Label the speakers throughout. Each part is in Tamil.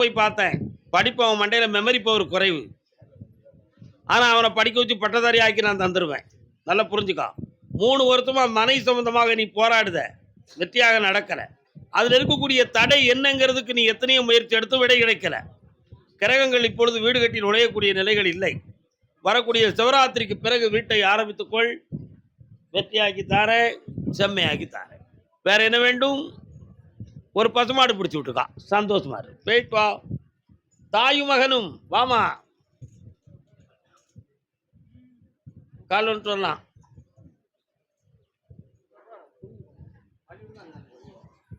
Speaker 1: போய் பார்த்தேன். படிப்பு அவன் மண்டையில் மெமரி பவர் குறைவு. ஆனால் அவனை படிக்க வச்சு பட்டதாரி ஆக்கி நான் தந்துடுவேன் நல்லா புரிஞ்சுக்கா. மூணு வருத்தமா மனை சம்பந்தமாக நீ போராடுத. வெற்றியாக நடக்கல. அதில் இருக்கக்கூடிய தடை என்னங்கிறதுக்கு நீ எத்தனையோ முயற்சி எடுத்து விடை கிடைக்கல. கிரகங்கள் இப்பொழுது வீடு கட்டி நுழையக்கூடிய நிலைகள் இல்லை. வரக்கூடிய சிவராத்திரிக்கு பிறகு வீட்டை ஆரம்பித்துக்கொள் வெற்றியாக்கி தாரேன் செம்மையாக்கி தாரேன். வேற என்ன வேண்டும்? ஒரு பசுமாடு பிடிச்சி விட்டுருக்கான் சந்தோஷமா போயிட்டு வா தாயும் மகனும். வாமா. கால் வரலாம்.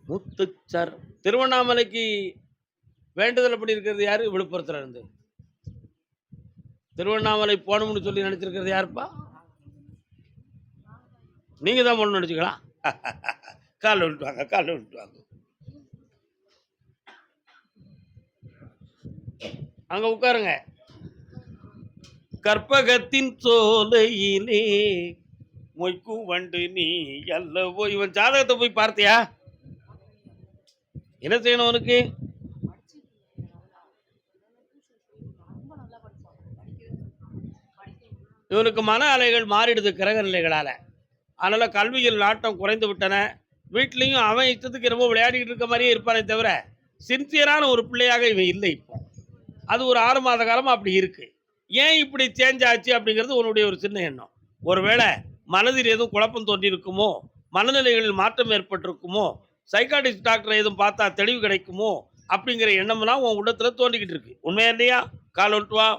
Speaker 1: முத்துச்சர். திருவண்ணாமலைக்கு வேண்டுதல் அப்படி இருக்கிறது யாரு? விழுப்புரத்துல இருந்து. திருவண்ணாமலை போகணும்னு சொல்லி நினைச்சிருக்கிறது யாருப்பா? நீங்க தான் போகணும்னு நினைச்சுக்கலாம். கால் விட்டு வாங்க விட்டுவாங்க விட்டு வாங்க அங்க உட்காருங்க. கற்பகத்தின் சோலையிலே மொய்க்கும் வண்டு நீ அல்லவோ. இவன் ஜாதகத்தை போய் பார்த்தியா? என்ன செய்யணும் அவனுக்கு? இவனுக்கு மன அலைகள் மாறிடுது கிரக நிலைகளால. அதனால கல்வியில் நாட்டம் குறைந்து விட்டன. வீட்லேயும் அவன் இஷ்டத்துக்கு ரொம்ப விளையாடிக்கிட்டு இருக்க மாதிரியே இருப்பானே தவிர சின்சியரான ஒரு பிள்ளையாக இவன் இல்லை இப்போ. அது ஒரு ஆறு மாத காலமாக அப்படி இருக்குது ஏன் இப்படி சேஞ்ச் ஆச்சு அப்படிங்கிறது உன்னுடைய ஒரு சின்ன எண்ணம். ஒருவேளை மனதில் எதுவும் குழப்பம் தோன்றியிருக்குமோ? மனநிலைகளில் மாற்றம் ஏற்பட்டிருக்குமோ? சைக்காட்டிஸ்ட் டாக்டர் எதுவும் பார்த்தா தெளிவு கிடைக்குமோ? அப்படிங்கிற எண்ணம்லாம் உன் உடத்தில் தோண்டிக்கிட்டு இருக்கு. உண்மையா இல்லையா? கால் ஒட்டுவா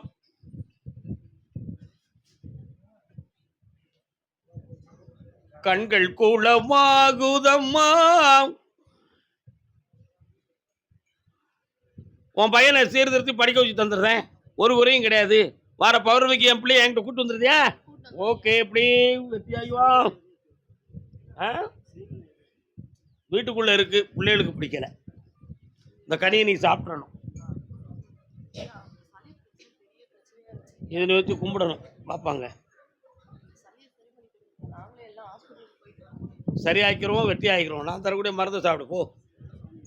Speaker 1: கண்கள் குளமாகுதம்மா. உன் பையனை சீர்திருத்தி படிக்க வச்சு தந்துடுறேன். ஒரு குறையும் கிடையாது. வார பௌர்ணமிக்கு என் பிள்ளைய என்கிட்ட கூட்டு வந்துருதியா ஓகே எப்படி வெற்றியாயுவா ஆ? வீட்டுக்குள்ள இருக்கு. பிள்ளைகளுக்கு பிடிக்கல. இந்த கனியை நீ சாப்பிடணும். இதில் வச்சு கும்பிடணும். பார்ப்பாங்க. சரியாக்கிறோம் வெட்டி ஆகிக்கிறோம் நான் தரக்கூடிய மருந்து சாப்பிடு. போ.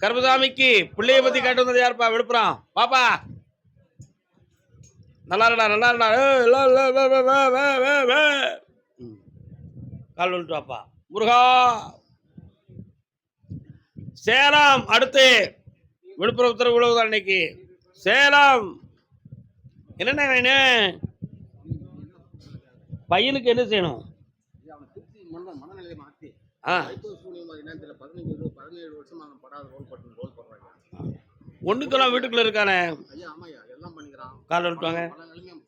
Speaker 1: கருமசாமிக்கு பிள்ளைய பத்தி கேட்டு வந்தது யாருப்பா? விழுப்புரம் பாப்பா. நல்லா இருடா நல்லா இருடா. கால் வந்துட்டு வாப்பா. முருகா. சேலம் அடுத்து விழுப்புரம் உத்தரவு உழவுதான் இன்னைக்கு. சேலம். என்னென்ன வேணும் பையனுக்கு என்ன செய்யணும்? ஆ.
Speaker 2: என்னன்னு தெரியல பதினஞ்சு இருபது பதினேழு வருஷம் அவன் படாத ரோல் பட்டு ரோல் போடுறாங்க
Speaker 1: ஒண்ணுக்கெல்லாம் வீட்டுக்குள்ள இருக்கானே?
Speaker 2: ஐயா ஆமாய்யா எல்லாம் பண்ணிக்கிறான்.
Speaker 1: கால்
Speaker 2: பல நிலைமையும்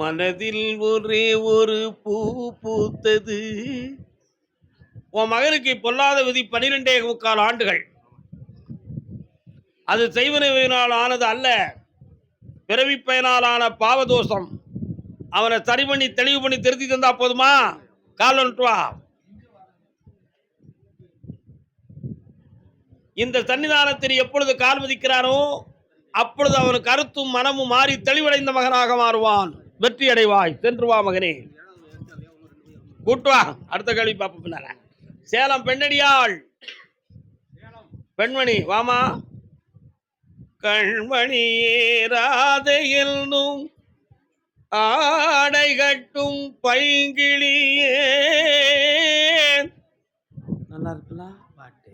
Speaker 1: மனதில் ஒரே ஒரு பூ பூத்தது. உன் மகனுக்கு பொல்லாத விதி பனிரெண்டே முக்கால் ஆண்டுகள். அது செய்வனவினால் ஆனது அல்ல. பிறவி பயனால் ஆன பாவதோஷம். அவனை சரி பண்ணி தெளிவு பண்ணி திருத்தி தந்தா போதுமா? கால் வந்துட்டு வா. இந்த சன்னிதானத்தில் எப்பொழுது கால் மதிக்கிறானோ அப்பொழுது அவன் கருத்தும் மனமும் மாறி தெளிவடைந்த மகனாக மாறுவான். வெற்றி அடைவாய். சென்று வா மகனே. கூட்டு வா. அடுத்த கேள்வி பார்ப்போம் பின்னால. சேலம் பெண்ணடியாள். பெண்மணி வாமா. கண்மணி ராதையில் ஆடை கட்டும் பைங்கிளியே. நல்லா இருக்கலாம் பாட்டு.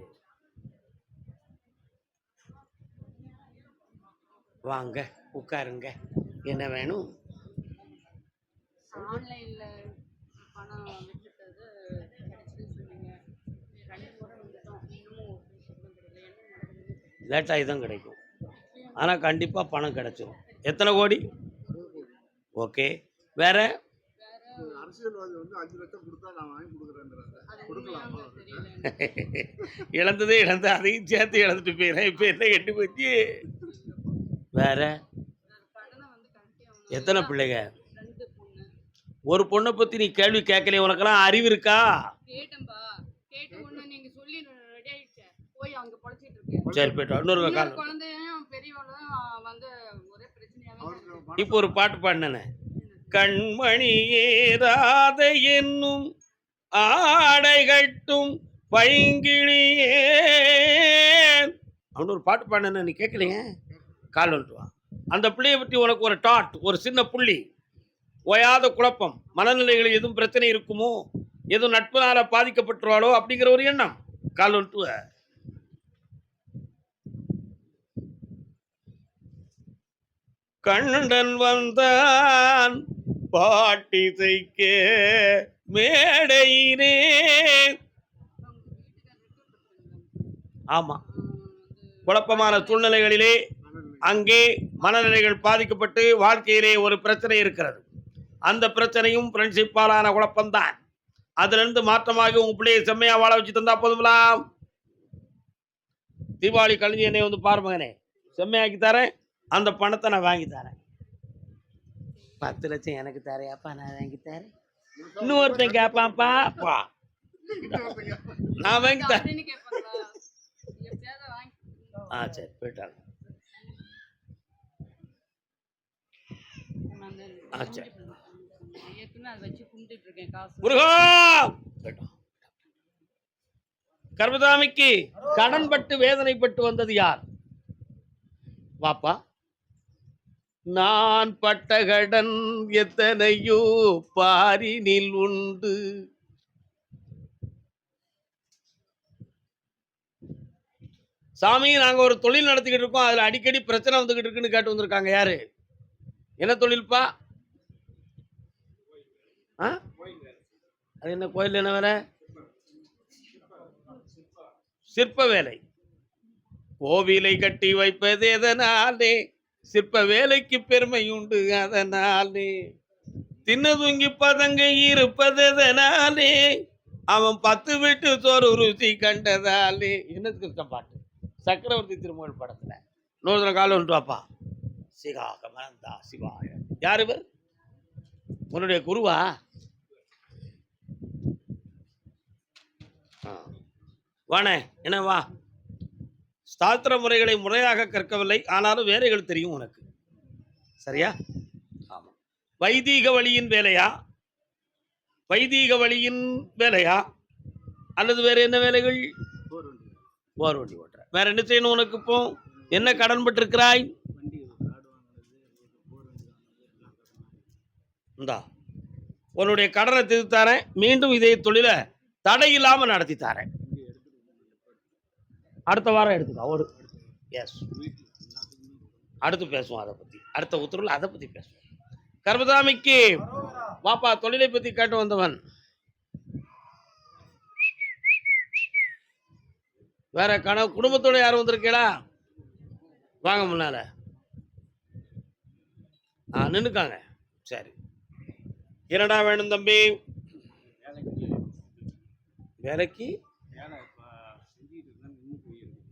Speaker 1: வாங்க உட்காருங்க. என்ன வேணும்?
Speaker 3: ஆன்லைன்ல பணம்
Speaker 1: லேட்டாகி தான் கிடைக்கும். ஆனால் கண்டிப்பாக பணம் கிடைச்சிரும். எத்தனை கோடி? ஓகே. வேற?
Speaker 2: அரசியல்வாதி வந்து அஞ்சு லட்சம் கொடுத்தா நான் வாங்கி கொடுக்குறேன்றாங்க
Speaker 3: அது
Speaker 2: கொடுக்கலாம்
Speaker 3: உண்மையா தெரியல
Speaker 1: இழந்ததே இழந்த அதையும் சேர்த்து இழந்துட்டு போயிடுறேன். இப்போ என்ன கெட்டு போச்சு? வேற? எத்தனை பிள்ளைங்க? ஒரு பொண்ணை பற்றி நீ கேள்வி கேட்கலையே உனக்கெல்லாம் அறிவு இருக்கா?
Speaker 3: கேட்டேன்பா. கேட்ட உடனே நீங்க சொல்லி ரெடி ஆயிடுச்சு. போய் அங்க பொழைச்சிட்டு இருக்கேன்.
Speaker 1: சரி போயிட்டு. இன்னொரு கால்
Speaker 3: இன்னொரு குழந்தையும் பெரியவளும் வந்து ஒரே பிரச்சனையாவே இருக்கு.
Speaker 1: இப்போ ஒரு பாட்டு பாடினேன். கண்மணி ஏறாத என்னும் ஆடை கட்டும் பைங்கிழியே அவனு ஒரு பாட்டு பாடின நீ கேட்கலையே? கால் வந்துட்டு வா. அந்த பிள்ளையை பற்றி உனக்கு ஒரு டாட் ஒரு சின்ன புள்ளி. ஓயாத குழப்பம். மனநிலைகளில் எதுவும் பிரச்சனை இருக்குமோ? எதுவும் நட்புனால பாதிக்கப்பட்டுருவாளோ? அப்படிங்கிற ஒரு எண்ணம். கால் வந்துட்டு கண்ணன் வந்தான் பாட்டிசைக்கு மேடையினே ஆமா. குழப்பமான சூழ்நிலைகளிலே அங்கே மனநிலைகள் பாதிக்கப்பட்டு வாழ்க்கையிலே ஒரு பிரச்சனை இருக்கிறது. அந்த பிரச்சனையும் ஃப்ரெண்ட்ஷிப்பாலான குழப்பம்தான். அதுலேருந்து மாற்றமாகி உங்க பிள்ளையை செம்மையா வாழ வச்சு தந்தா போதுங்களா தீபாவளி கழிஞ்சு என்னை வந்து பாரு மகனே செம்மையாக்கி தரேன். அந்த பணத்தை நான் வாங்கி தரேன். பத்து லட்சம் எனக்கு தரையாப்பா நான் வாங்கி தரேன். இன்னொருத்தன் கேட்பான்ப்பா அப்பா நான் வாங்கி தரேன். ஆ சரி போயிட்டாங்க. ஆ, சரி. கர்மதாமிக்கு கடன் பட்டு வேதனைப்பட்டு வந்தது யார்? வாப்பா. நான் பட்ட கடன் எத்தனையோ பாரினில் உண்டு. சாமி நாங்க ஒரு தொழில் நடத்திக்கிட்டு இருக்கோம். அதுல அடிக்கடி பிரச்சனை வந்துகிட்டு இருக்குன்னு கேட்டு வந்திருக்காங்க. யாரு? என்ன தொழில்ப்பா ஆ? அது என்ன கோயில் என்ன வேலை? சிற்ப வேலை. கோவிலை கட்டி வைப்பது எதனாலே சிற்ப வேலைக்கு பெருமை உண்டு அதனாலே. தின்னு தூங்கி பதங்க இருப்பதனாலே. அவன் பத்து வீட்டு சோறு ருசி கண்டதாலே. என்ன கிருஷ்ணன் பாட்டு? சக்கரவர்த்தி திருமகள் படத்துல. நூறு காலம் ஒன்று வாப்பா. சிகாக கமலந்தா சிவாய. யார் இவர்? உன்னுடைய குருவா? ஆ. வாணே என்ன வா? சாஸ்திர முறைகளை முறையாக கற்கவில்லை. ஆனாலும் வேலைகள் தெரியும் உனக்கு. சரியா? ஆமாம் வைதீக வழியின் வேலையா? வைதீக வழியின் வேலையா? அல்லது வேற என்ன வேலைகள்?
Speaker 2: போர் வண்டி
Speaker 1: ஓட்டுற. வேற என்ன செய்யணும் உனக்கு இப்போ? என்ன கடன் பட்டிருக்கிறாய் இந்தா உன்னுடைய கடனை திருத்தாரேன் மீண்டும் இதே தொழிலை தடை இல்லாமல் நடத்தி தரேன். அடுத்த வாரம் எடுத்துக்கோ ஒரு எஸ் அடுத்து பேசுவோம் அதை பற்றி அடுத்த உத்தரவில் அதை பற்றி பேசுவோம். கர்மதாமிக்கு வாப்பா தொழிலை பற்றி கேட்டு வந்தவன். வேற கண குடும்பத்தோட யாரும் வந்திருக்கீங்களா வாங்க முன்னால. ஆ நின்னுக்காங்க. சரி. என்னடா வேணும் தம்பி?
Speaker 2: வேலைக்கு
Speaker 1: வேலைக்கு
Speaker 2: வேலை இப்போ செஞ்சுட்டு இருந்தா நின்று போயிருக்கு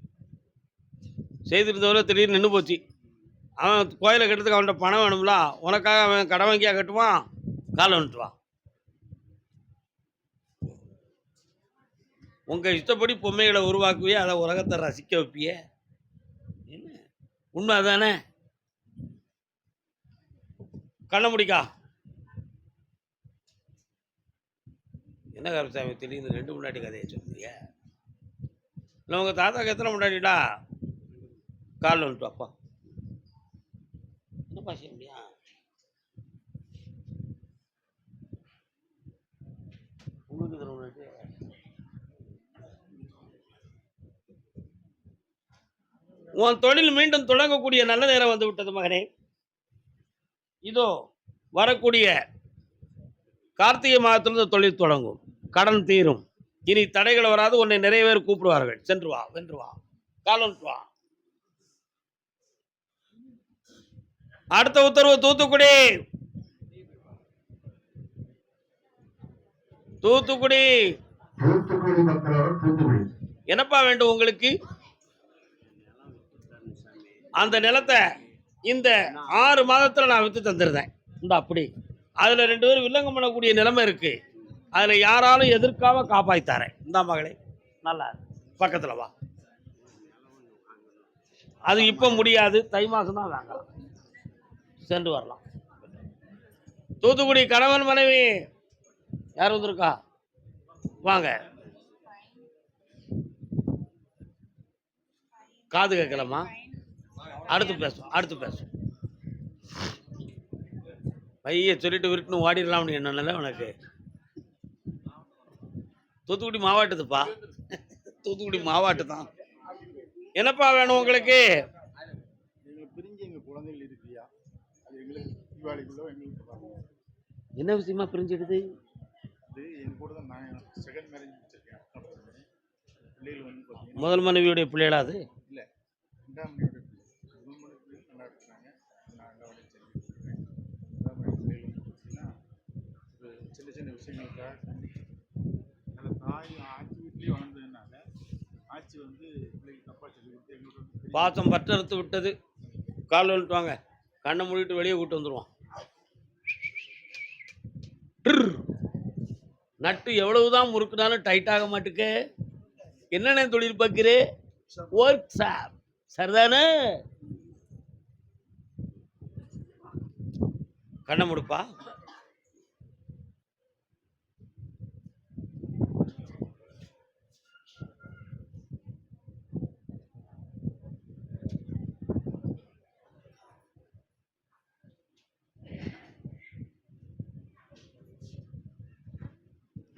Speaker 1: செய்திருந்தவரை திடீர்னு நின்று போச்சு. அவன் கோயிலை கட்டுறதுக்கு அவன்கிட்ட பணம் வேணும்ல உனக்காக அவன் கடன் வாங்கியா கட்டுவான் காலை வந்துட்டுவான் உங்கள் இஷ்டப்படி பொம்மைகளை உருவாக்குவியே அதை உலகத்தை ரசிக்க வைப்பியே. என்ன? உண்மை அதானே கண்ண முடிக்கா. என்ன கருசாமி திடீர்னு ரெண்டு முன்னாடி கதையை சொல்லுங்க இல்லை உங்கள் தாத்தாக்கு எத்தனை முன்னாடிடா? காலில் வந்துட்டு அப்பா என்னப்பா செய்ய முடியா உங்களுக்கு உன் தொழில் மீண்டும் தொடங்கக்கூடிய நல்ல நேரம் வந்து விட்டது மகனே. இதோ வரக்கூடிய கார்த்திகை மாதத்திலிருந்து தொழில் தொடங்கும். கடன் தீரும். இனி தடைகள் வராது. உன்னை நிறைய பேர் கூப்பிடுவார்கள். சென்று வா வென்று வா. காலம் வா. அடுத்த உத்தரவு தூத்துக்குடி. தூத்துக்குடி. என்னப்பா வேண்டும் உங்களுக்கு? அந்த நிலத்தை இந்த ஆறு மாதத்துல நான் வித்து தந்துருந்தேன். இந்த அப்படி. அதுல ரெண்டு பேரும் வில்லங்கம் பண்ணக்கூடிய நிலைமை இருக்கு. அதுல யாராலும் எதிர்க்காம காப்பாய்த்தாரேன் இந்த மகளே. நல்லா. பக்கத்துல வா. அது இப்ப முடியாது. தை மாசம் தான் வாங்கலாம். சென்று வரலாம். தூத்துக்குடி கணவன் மனைவி யார் வந்திருக்கா? வாங்க. காது கேட்கலாமா அடுத்து பேசும் அடுத்து பேசும் பைய சொல்லிட்டு விருட்டுன்னு ஓடிடலாம்னு என்னல உனக்கு. தூத்துக்குடி மாவாட்டுதுப்பா. தூத்துக்குடி மாவாட்டு தான் என்னப்பா வேணும் உங்களுக்கு
Speaker 2: எங்களை பிரிஞ்சு எங்க குழந்தைகள் இருக்குயா அது எங்களுக்கு தீபாவளிக்குள்ள எங்களுக்கு வரணும்.
Speaker 1: என்ன விஷயமா பிரிஞ்சிடுது?
Speaker 2: இது என் கூட தான் நான் செகண்ட் மேரேஜ் முடிச்சிருக்கேன். பிள்ளைகள் வந்து பார்த்தீங்கன்னா
Speaker 1: முதல் மனைவியுடைய பிள்ளைகளா அது?
Speaker 2: இல்லை ரெண்டாம் மணியோட பிள்ளை. முதல் மணி பிள்ளைகள் நல்லா இருக்கிறாங்க நான் சரி இருக்கிறேன் ரெண்டாம் பிள்ளைகள் வந்து பார்த்தீங்கன்னா ஒரு சின்ன சின்ன விஷயங்களுக்காக அந்த தாய் ஆட்சி வீட்லேயே வளர்ந்ததுனால ஆட்சி வந்து பிள்ளைக்கு தப்பாக சொல்லி கொடுத்து எங்களுக்கு
Speaker 1: பாசம் பற்றறுத்து விட்டது. கால் வாங்க. கண்ணை மூடிட்டு வெளியே கூட்டு வந்துடுவான் ட்ர். நட்டு எவ்வளவுதான் முறுக்குனாலும் டைட் ஆக மாட்டுக்கு. என்னென்ன தொழில் பார்க்கிறே? ஒர்க் ஷாப் சரிதானே? கண்ணை முடுப்பா.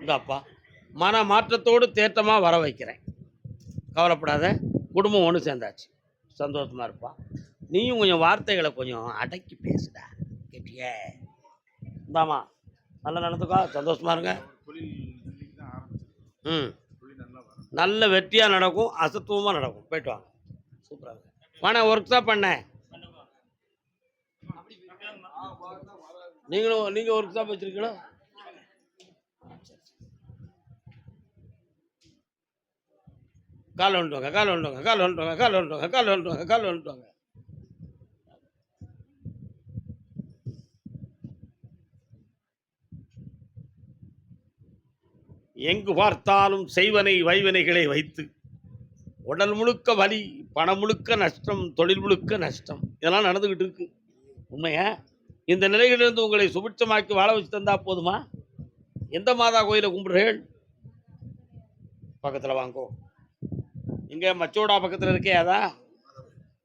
Speaker 1: இந்தாப்பா மன மாற்றத்தோடு தேட்டமாக வர வைக்கிறேன். கவலைப்படாத குடும்பம் ஒன்று சேர்ந்தாச்சு. சந்தோஷமாக இருப்பா. நீயும் கொஞ்சம் வார்த்தைகளை கொஞ்சம் அடக்கி பேசுடா கேட்டியே? இந்தாம்மா நல்லா நடந்துக்கோ சந்தோஷமா இருங்க. ம்.
Speaker 2: நல்ல
Speaker 1: வெற்றியாக நடக்கும் அசத்துவமாக நடக்கும். போயிட்டு வாங்க. சூப்பராக வாண்ணே ஒர்க் ஷாப் பண்ணேன் நீங்களும் நீங்கள் ஒர்க் ஷாப் வச்சுருக்கீங்களோ கால் ஒன்றுவாங்க கால் ஒன்றுவாங்க கால் ஒன்றுவாங்க கால் ஒன்றுவாங்க கால் ஒன்றுவாங்க கால் வந்துட்டு வாங்க எங்கு பார்த்தாலும் செய்வனை வைவனைகளை வைத்து உடல் முழுக்க வலி பணம் முழுக்க நஷ்டம் தொழில் முழுக்க நஷ்டம் இதெல்லாம் நடந்துக்கிட்டு இருக்கு. உண்மையா? இந்த நிலையிலிருந்து உங்களை சுபிட்சமாக்கி வாழ வச்சு தந்தா போதுமா? எந்த மாதா கோயிலை கும்பிடுறீர்கள்? பக்கத்தில் வாங்கோ. இங்கே மச்சோடா பக்கத்தில் இருக்கே அதா?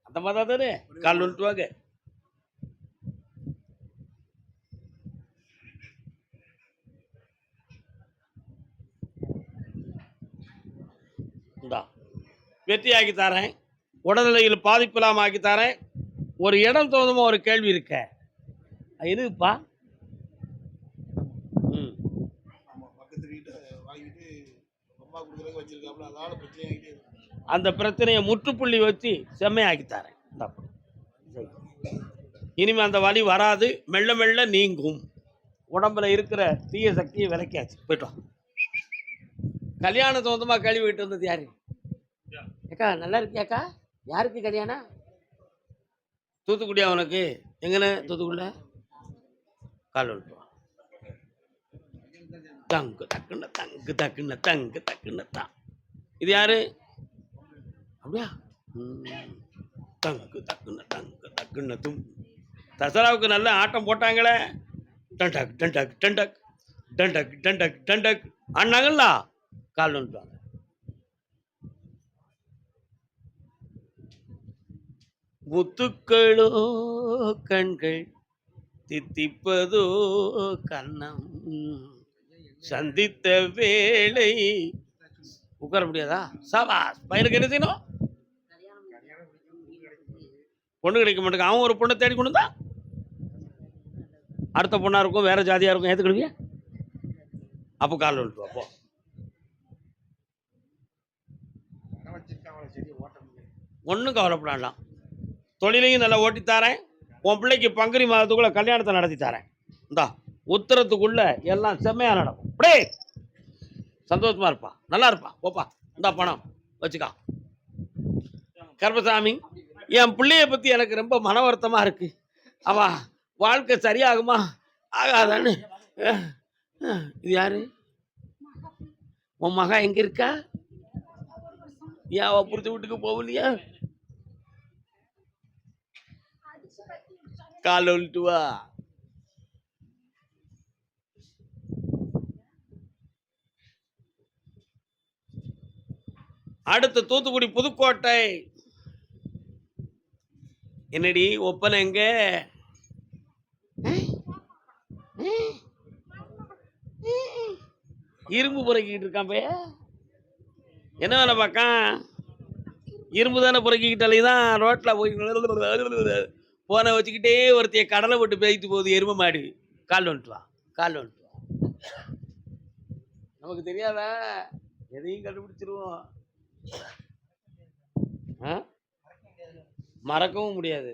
Speaker 1: அந்த மாதிரி தானே? கால் வந்துட்டு வாங்க இந்தா வெற்றியாக்கி தரேன். உடல்நிலையில் பாதிப்பு இல்லாமல் ஆக்கி தரேன். ஒரு இடம் தகுந்தமாக ஒரு கேள்வி இருக்க. எதுப்பா எதுக்குப்பா ம்
Speaker 2: ஆமா பக்கத்து வீட்டை வாங்கிட்டு அம்மா கொடுக்குறதுக்கு வச்சிருக்காப்புல அதனால பிரச்சனை ஆகிட்டே இருக்கு
Speaker 1: அந்த பிரச்சனையை முற்றுப்புள்ளி வச்சு செம்மையாக்கி தரேன். இனிமேல் அந்த வலி வராது. மெல்ல மெல்ல நீங்கும். உடம்புல இருக்கிற தீய சக்தியை விலக்கியாச்சு போயிட்டோம். கல்யாணம் சொந்தமாக சொந்தமா கழுவி விட்டு வந்தது யாரு? ஏக்கா நல்லா இருக்கியாக்கா? யாருக்கு கல்யாணம்? தூத்துக்குடியா உனக்கு? எங்கன தூத்துக்குடில? கால் விட்டு தங்கு தக்குன்னு தங்கு தக்குன்னு தங்கு தக்குன்னு தான் இது யாரு? அப்படியா? ம். தங்கு தக்குன்னு தங்கு தக்குன்னு தும். தசராவுக்கு நல்ல ஆட்டம் போட்டாங்களே. டண்டக் டண்டக் டண்டக். டண்டக் டண்டக் டண்டக். ஆனாங்களா கால் வந்துட்டாங்க முத்துக்களோ கண்கள் தித்திப்பதோ கண்ணம் சந்தித்த வேளை. உட்கார முடியாதா? சபாஸ் பையனுக்கு என்ன செய்யணும்? பொண்ணு கிடைக்க மாட்டேங்க அவன் ஒரு பொண்ணை தேடி கொண்டு தான் அடுத்த பொண்ணாக இருக்கும் வேற ஜாதியாக இருக்கும் ஏத்துக்கிடுவியா? அப்போ கால் வந்துட்டு
Speaker 2: அப்போ
Speaker 1: ஒன்றும் கவலைப்படாலாம் தொழிலையும் நல்லா ஓட்டி தரேன். உன் பிள்ளைக்கு பங்குனி மாதத்துக்குள்ளே கல்யாணத்தை நடத்தி தரேன். இந்தா உத்தரத்துக்குள்ளே எல்லாம் செம்மையாக நடக்கும். அப்படியே. சந்தோஷமா இருப்பா. நல்லா இருப்பா. போப்பா. இந்தா பணம். வச்சுக்கா. கருப்பசாமி. என் பிள்ளைய பத்தி எனக்கு ரொம்ப மன வருத்தமா இருக்கு. அவா வாழ்க்கை சரியாகுமா? ஆகாதான்னு. இது யாரு? உன் மகா எங்க இருக்கா? ஏன் அவ புரிஞ்ச வீட்டுக்கு போகலையா? கால் ஒழிட்டு வா. அடுத்து தூத்துக்குடி புதுக்கோட்டை என்னடி ஒப்பனை எங்க? இரும்பு புறக்கிட்டு இருக்கான் பைய. என்ன வேலை பார்க்கான்? இரும்பு தானே புறக்கிக்கிட்டாலே தான் ரோட்டில் போய் போனை வச்சுக்கிட்டே ஒருத்தைய கடலை போட்டு பேய்த்து போகுது எருமை மாடு. கால் வந்துட்டு வா கால் வந்துட்டு வா. நமக்கு தெரியாதா? எதையும் கண்டுபிடிச்சிருவோம். ஆ? மறக்கவும் முடியாது.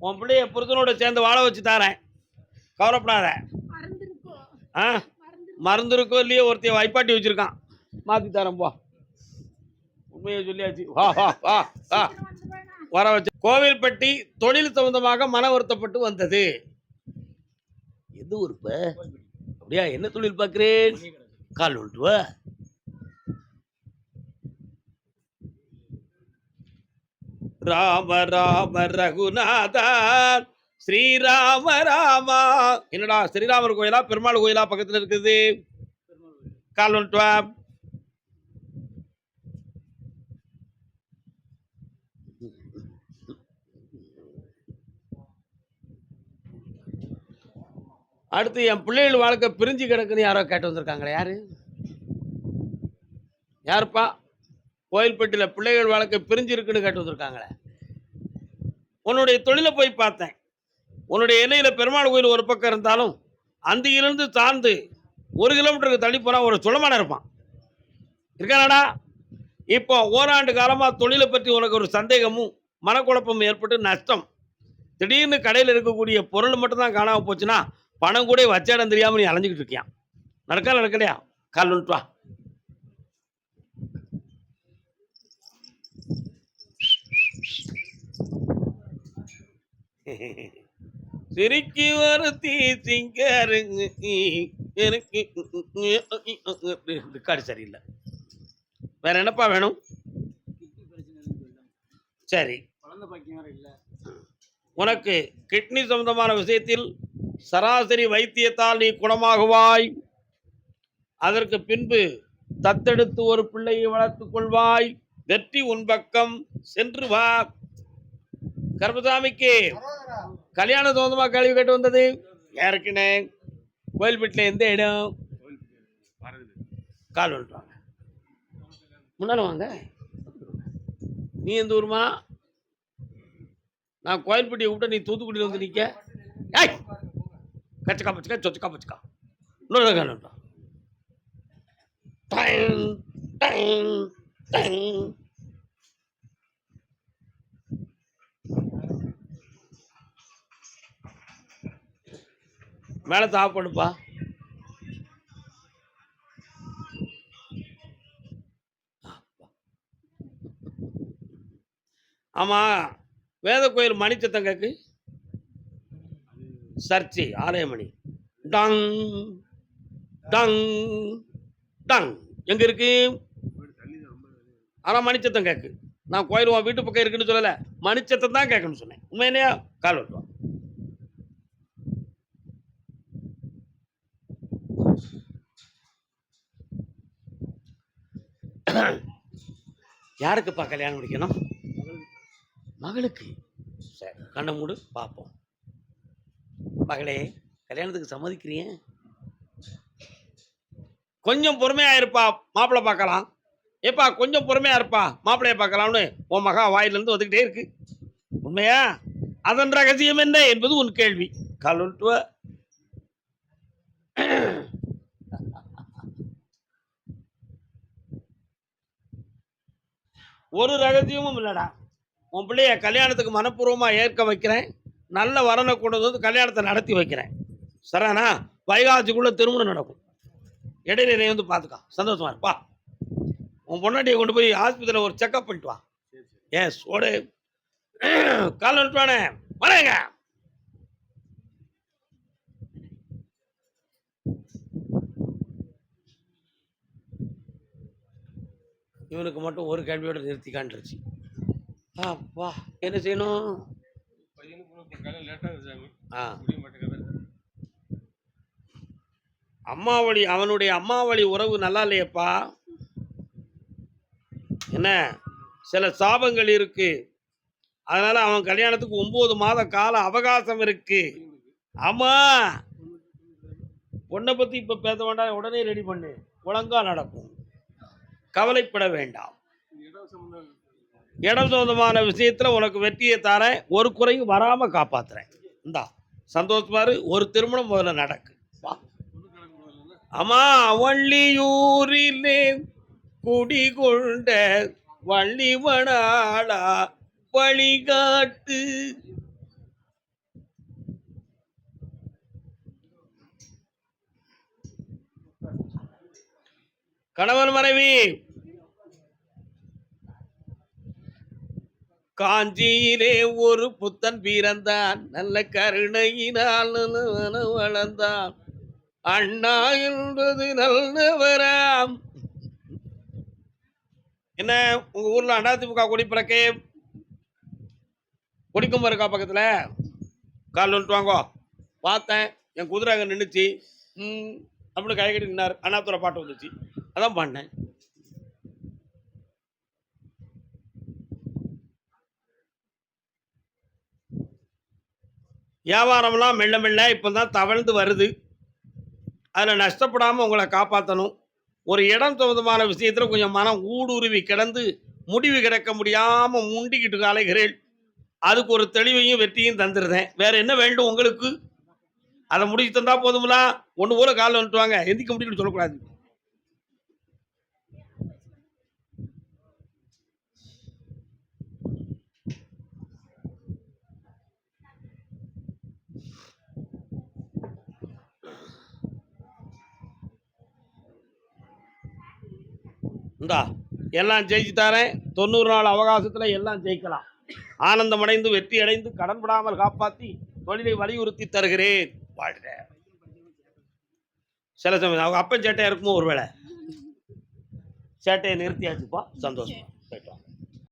Speaker 1: உன் பிள்ளைய புருத்தனோட சேர்ந்து வாழ வச்சு தாரேன். கவலைப்படாத. ஆ? மறந்துருக்கோ இல்லையோ ஒருத்தைய வைப்பாட்டி வச்சிருக்கான். மாத்தி தரேன் போ. உண்மையை சொல்லியாச்சு. வா வா வா வா. வர வச்சு. கோவில்பட்டி தொழில் சம்பந்தமாக மன வருத்தப்பட்டு வந்தது. எது ஊருப்ப அப்படியா என்ன தொழில் பார்க்குறேன்? கால் ஒன்றுவா ராம ராம ரகுநாதா ஸ்ரீராம ராமா. என்னடா ஸ்ரீராமர் கோயிலா பெருமாள் கோயிலா பக்கத்துல இருக்குது? கால் வந்துட்டு அடுத்து என் பிள்ளைகள் வாழ்க்கை பிரிஞ்சு கிடக்குன்னு யாரோ கேட்டு வந்திருக்காங்களே யாரு? யாருப்பா? கோயில்பட்டியில் பிள்ளைகள் வாழ்க்கை பிரிஞ்சு இருக்குன்னு கேட்டு வந்திருக்காங்களே. உன்னுடைய தொழிலை போய் பார்த்தேன். உன்னுடைய எண்ணெயில் பெருமாள் கோயில் ஒரு பக்கம் இருந்தாலும் அந்தியிலிருந்து சார்ந்து ஒரு கிலோமீட்டருக்கு தள்ளி போனால் ஒரு சுழமான இருப்பான். இருக்கானடா? இப்போ ஓராண்டு காலமாக தொழிலை பற்றி உனக்கு ஒரு சந்தேகமும் மனக்குழப்பமும் ஏற்பட்டு நஷ்டம். திடீர்னு கடையில் இருக்கக்கூடிய பொருள் மட்டும்தான் காணாமல் போச்சுன்னா பணம் கூட வச்ச இடம் தெரியாமல் நீ அலைஞ்சிக்கிட்டு இருக்கியான் நடக்கா நடக்கலையா? கால் வந்துட்டு வா சிரிக்கி வருத்தி சிங்கருங்க எனக்கு ரெக்கார்டு சரியில்லை. வேற என்னப்பா வேணும்? சரி. உனக்கு கிட்னி சம்பந்தமான விஷயத்தில் சராசரி வைத்தியத்தால் நீ குணமாகுவாய். அதற்கு பின்பு தத்தெடுத்து ஒரு பிள்ளையை வளர்த்துக் கொள்வாய். வெற்றி உன் பக்கம் சென்று வா. கர்மசாமிக்கு கல்யாண சம்பந்தமா கேள்வி கேட்டு வந்தது? யாருக்குண்ணே? கோயில்பேட்டில் எந்த இடம்? கால் வந்துட்டு முன்னால வாங்க. நீ எந்த ஊருமா? நான் கோயில்பட்டியை விட்டு நீ தூத்துக்குடியில் வந்து நிற்க ஏய்! கச்சக்கா பச்சக்கா சொச்சக்கா பச்சக்கா. இன்னொரு கால் உண்டா டைம் டைம் டைம் மேலே ஆஃப் பண்ணுப்பா ஆமாம் வேத கோயில் மணிச்சத்தம் கேக்கு சர்ச்சி ஆலயமணி. டங் டங் டங். எங்க இருக்கு? ஆனால் மணிச்சத்தம் கேக்கு நான் கோயில் உன் வீட்டு பக்கம் இருக்குன்னு சொல்லலை. மனுஷத்தை தான் கேட்கணும்னு சொன்னேன். உண்மையிலேயே கால் விட்டுவா யாருக்குப்பா கல்யாணம் முடிக்கணும்? மகளுக்கு. சரி கண்ணை மூடு பார்ப்போம். மகளே கல்யாணத்துக்கு சம்மதிக்கிறீங்க கொஞ்சம் பொறுமையாக இருப்பா மாப்பிள்ளை பார்க்கலாம். ஏப்பா கொஞ்சம் பொறுமையா இருப்பா. மாப்பிள்ளைய பார்க்கலாம்னு உன் மகா வாயிலிருந்து வந்துக்கிட்டே இருக்கு. உண்மையா? அதன் ரகசியம் என்ன என்பது உன் கேள்வி. கலுட்டுவ ஒரு ரகசியமும் இல்லைடா. உன் பிள்ளைய கல்யாணத்துக்கு மனப்பூர்வமாக ஏற்க வைக்கிறேன். நல்ல வரனை கொண்டு வந்து கல்யாணத்தை நடத்தி வைக்கிறேன். சரிண்ணா வைகாசிக்குள்ளே திருமணம் நடக்கும். இடையில வந்து பார்த்துக்கா. சந்தோஷமா இருப்பா. உன் பொண்டாட்டியை கொண்டு போய் ஆஸ்பத்திரியில் ஒரு செக்கப் பண்ணிட்டு வா. எஸ் ஓடு கால் வந்துட்டுவானே வரேங்க இவனுக்கு மட்டும் ஒரு கேள்வியோட நிறுத்தி காண்டுருச்சு அப்பா என்ன செய்யணும்? அம்மாவளி அவனுடைய அம்மாவளி உறவு நல்லா இல்லையப்பா? என்ன? சில சாபங்கள் இருக்கு. அதனால அவன் கல்யாணத்துக்கு ஒன்பது மாத கால அவகாசம் இருக்கு. ஆமா. பொண்ணை பத்தி இப்ப பேச வேண்டாம். உடனே ரெடி பண்ணு. ஒழுங்கா நடக்கும். கவலைப்பட வேண்டாம். இடம் சொந்தமான விஷயத்துல உனக்கு வெற்றியை தரேன். ஒரு குறையும் வராம காப்பாத்துறேன். இந்தா சந்தோஷமாரு ஒரு திருமணம் முதல்ல நடக்கு. வா. ஆமா வள்ளியூரிலே குடிகொண்ட வள்ளிவனாளா வழிகாட்டு. கணவன் மனைவி காஞ்சியிலே ஒரு புத்தன் பிறந்தான் நல்ல கருணையினால் வளர்ந்தான். அண்ணா என்பது நல்லவராம். என்ன உங்க ஊர்ல அதிமுக கொடி பிறக்கு? கொடிக்கம்பு இருக்கா பக்கத்துல? கால் வந்துட்டு வாங்கோ. பார்த்தேன். என் குதிரை அங்கே நின்றுச்சு அப்படின்னு கை கட்டி நின்னார். அண்ணாத்துறை பாட்டு வந்துச்சு. அதான் பாடினேன் வியாபாரம்லாம் மெல்ல மெல்ல இப்போ தான் தவழ்ந்து வருது. அதில் நஷ்டப்படாமல் உங்களை காப்பாற்றணும் ஒரு இடம் சம்பந்தமான விஷயத்தில் கொஞ்சம் மனம் ஊடுருவி கிடந்து முடிவு கிடக்க முடியாமல் முண்டிக்கிட்டு அலைகிறேன் அதுக்கு ஒரு தெளிவையும் வெற்றியும் தந்துருந்தேன். வேற என்ன வேண்டும் உங்களுக்கு? அதை முடிச்சு தந்தா போதுமெல்லாம் ஒன்று போல காலில் வந்துட்டு வாங்க எந்திக்க முடியும்னு சொல்லக்கூடாது. இந்தா எல்லாம் ஜெயிச்சு தரேன். தொண்ணூறு நாள் அவகாசத்தில் எல்லாம் ஜெயிக்கலாம். ஆனந்தமடைந்து வெற்றி அடைந்து கடன்படாமல் காப்பாற்றி தொழிலை வலியுறுத்தி தருகிறேன். வாழ்க. சில சமயம் அவங்க அப்பன் சேட்டையாக இருக்குமோ ஒருவேளை? சேட்டையை நிறுத்தியாச்சுப்பா. சந்தோஷம். போயிட்டு